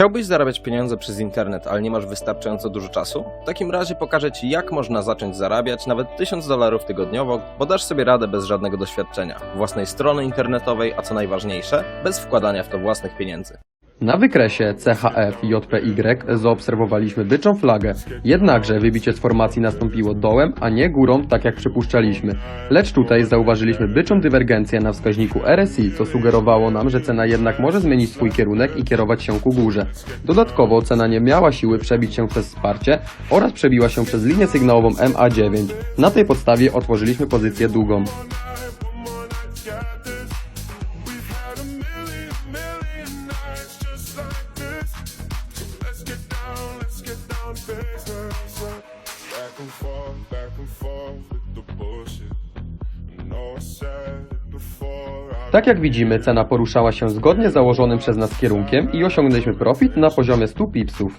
Chciałbyś zarabiać pieniądze przez internet, ale nie masz wystarczająco dużo czasu? W takim razie pokażę Ci, jak można zacząć zarabiać nawet 1000 dolarów tygodniowo, bo dasz sobie radę bez żadnego doświadczenia, własnej strony internetowej, a co najważniejsze, bez wkładania w to własnych pieniędzy. Na wykresie CHF JPY zaobserwowaliśmy byczą flagę, jednakże wybicie z formacji nastąpiło dołem, a nie górą, tak jak przypuszczaliśmy. Lecz tutaj zauważyliśmy byczą dywergencję na wskaźniku RSI, co sugerowało nam, że cena jednak może zmienić swój kierunek i kierować się ku górze. Dodatkowo cena nie miała siły przebić się przez wsparcie oraz przebiła się przez linię sygnałową MA9. Na tej podstawie otworzyliśmy pozycję długą. Tak jak widzimy, cena poruszała się zgodnie z założonym przez nas kierunkiem i osiągnęliśmy profit na poziomie 100 pipsów.